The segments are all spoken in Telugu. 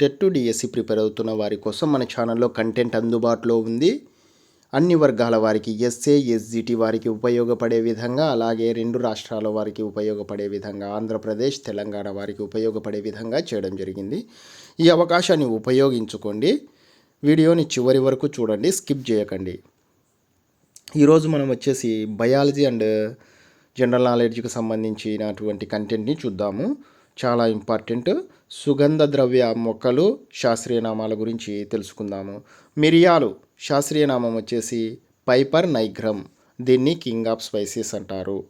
టెట్ టు డిఎస్సి ప్రిపేర్ అవుతున్న వారి కోసం మన ఛానల్లో కంటెంట్ అందుబాటులో ఉంది. అన్ని వర్గాల వారికి ఎస్ఏ ఎస్జిటి వారికి ఉపయోగపడే విధంగా అలాగే రెండు రాష్ట్రాల వారికి ఉపయోగపడే విధంగా ఆంధ్రప్రదేశ్ తెలంగాణ వారికి ఉపయోగపడే విధంగా చేయడం జరిగింది. ఈ అవకాశాన్ని ఉపయోగించుకోండి. వీడియోని చివరి వరకు చూడండి స్కిప్ చేయకండి. ఈరోజు మనం వచ్చేసి బయాలజీ అండ్ జనరల్ నాలెడ్జ్కి సంబంధించినటువంటి కంటెంట్ని చూద్దాము. చాలా ఇంపార్టెంట్. సుగంధ ద్రవ్య మొక్కలు శాస్త్రీయ నామాల గురించి తెలుసుకుందాము. మిరియాలు శాస్త్రీయ నామం వచ్చేసి పైపర్ నైగ్రమ్ దీన్ని కింగ్ ఆఫ్ స్పైసెస్ అంటారు.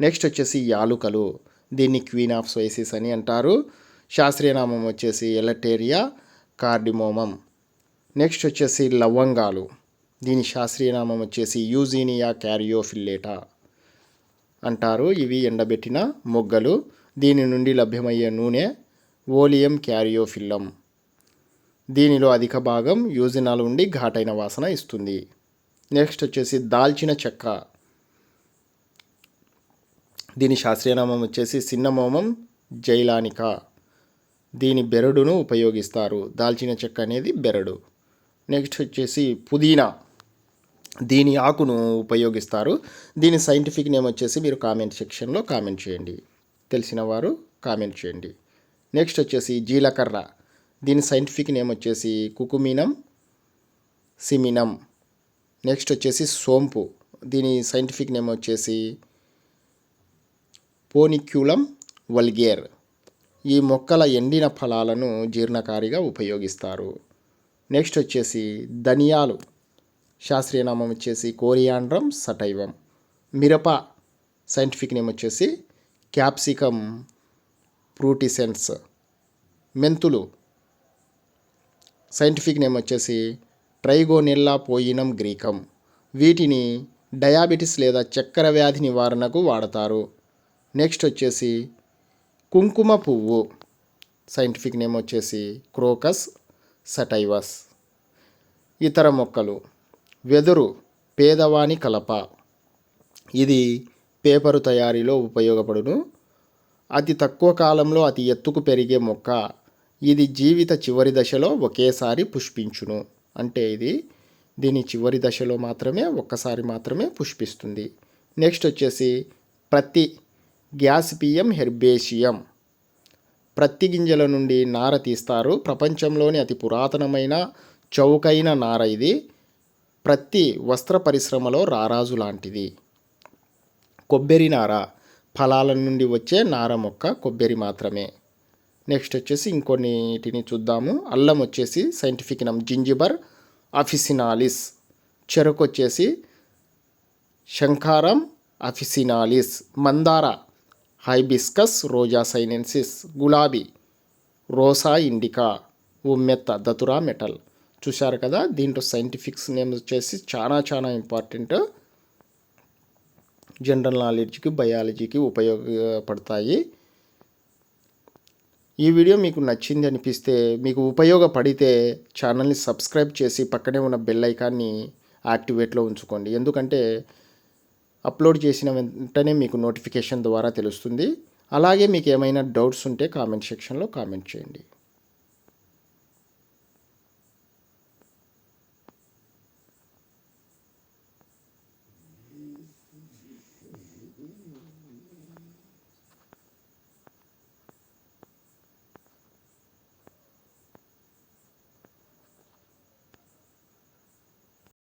నెక్స్ట్ వచ్చేసి యాలుకలు. దీన్ని క్వీన్ ఆఫ్ స్పైసెస్ అని అంటారు. శాస్త్రీయ నామం వచ్చేసి ఎలటేరియా కార్డిమోమం. నెక్స్ట్ వచ్చేసి లవంగాలు. దీని శాస్త్రీయ నామం వచ్చేసి యూజీనియా క్యారియోఫిల్లేటా అంటారు. ఇవి ఎండబెట్టిన మొగ్గలు. దీని నుండి లభ్యమయ్యే నూనె ఓలియం క్యారియోఫిల్లం దీనిలో అధిక భాగం యూజినాల్ ఉండి ఘాటైన వాసన ఇస్తుంది. నెక్స్ట్ వచ్చేసి దాల్చిన చెక్క. దీని శాస్త్రీయనామం వచ్చేసి సిన్నమోమం జైలానిక. దీని బెరడును ఉపయోగిస్తారు. దాల్చిన చెక్క అనేది బెరడు. నెక్స్ట్ వచ్చేసి పుదీనా. దీని ఆకును ఉపయోగిస్తారు. దీని సైంటిఫిక్ నేమ్ వచ్చేసి మీరు కామెంట్ సెక్షన్లో కామెంట్ చేయండి. తెలిసిన వారు కామెంట్ చేయండి. నెక్స్ట్ వచ్చేసి జీలకర్ర. దీని సైంటిఫిక్ నేమ్ వచ్చేసి కుకుమినం సిమినం. నెక్స్ట్ వచ్చేసి సోంపు. దీని సైంటిఫిక్ నేమ్ వచ్చేసి పోనిక్యులం వల్గేర్. ఈ మొక్కల ఎండిన ఫలాలను జీర్ణకారిగా ఉపయోగిస్తారు. నెక్స్ట్ వచ్చేసి ధనియాలు. శాస్త్రీయ నామం వచ్చేసి కోరియాండ్రమ్ సటైవం. మిరప సైంటిఫిక్ నేమ్ వచ్చేసి క్యాప్సికమ్ ప్రూటిసెన్స్ మెంతులు. సైంటిఫిక్ నేమ్ వచ్చేసి ట్రైగోనెల్లా పోయినం గ్రీకం. వీటిని డయాబెటిస్ లేదా చక్కెర వ్యాధి నివారణకు వాడతారు. నెక్స్ట్ వచ్చేసి కుంకుమ పువ్వు. సైంటిఫిక్ నేమ్ వచ్చేసి క్రోకస్ సటైవస్. ఇతర మొక్కలు. వెదురు పేదవాని కలప. ఇది పేపరు తయారీలో ఉపయోగపడును. అతి తక్కువ కాలంలో అతి ఎత్తుకు పెరిగే మొక్క. ఇది జీవిత చివరి దశలో ఒకేసారి పుష్పించును. అంటే ఇది దీని చివరి దశలో మాత్రమే ఒక్కసారి మాత్రమే పుష్పిస్తుంది. నెక్స్ట్ వచ్చేసి ప్రతి గ్యాసిపియం హెర్బేషియం. ప్రత్తి గింజల నుండి నార తీస్తారు. ప్రపంచంలోని అతి పురాతనమైన చౌకైన నార ఇది. ప్రతి వస్త్ర పరిశ్రమలో రారాజు లాంటిది. కొబ్బరి నార ఫలాల నుండి వచ్చే నార మొక్క కొబ్బరి మాత్రమే. నెక్స్ట్ వచ్చేసి ఇంకొన్నిటిని చూద్దాము. అల్లం వచ్చేసి సైంటిఫిక్ నమ్ జింజిబర్ అఫిసినాలిస్. చెరకు వచ్చేసి శంఖారం అఫిసినాలిస్. మందార హైబిస్కస్ రోజా సైనెన్సిస్. గులాబీ రోసా ఇండికా. ఉమ్మెత్త దతురా మెటల్. చూశారు కదా దీంట్లో సైంటిఫిక్స్ నేమ్ వచ్చేసి చాలా చాలా ఇంపార్టెంట్. జనరల్ నాలెడ్జ్కి బయాలజీకి ఉపయోగపడతాయి. ఈ వీడియో మీకు నచ్చింది అనిపిస్తే మీకు ఉపయోగపడితే ఛానల్ని సబ్స్క్రైబ్ చేసి పక్కనే ఉన్న బెల్ ఐకాన్ని యాక్టివేట్లో ఉంచుకోండి. ఎందుకంటే అప్లోడ్ చేసిన వెంటనే మీకు నోటిఫికేషన్ ద్వారా తెలుస్తుంది. అలాగే మీకు ఏమైనా డౌట్స్ ఉంటే కామెంట్ సెక్షన్లో కామెంట్ చేయండి.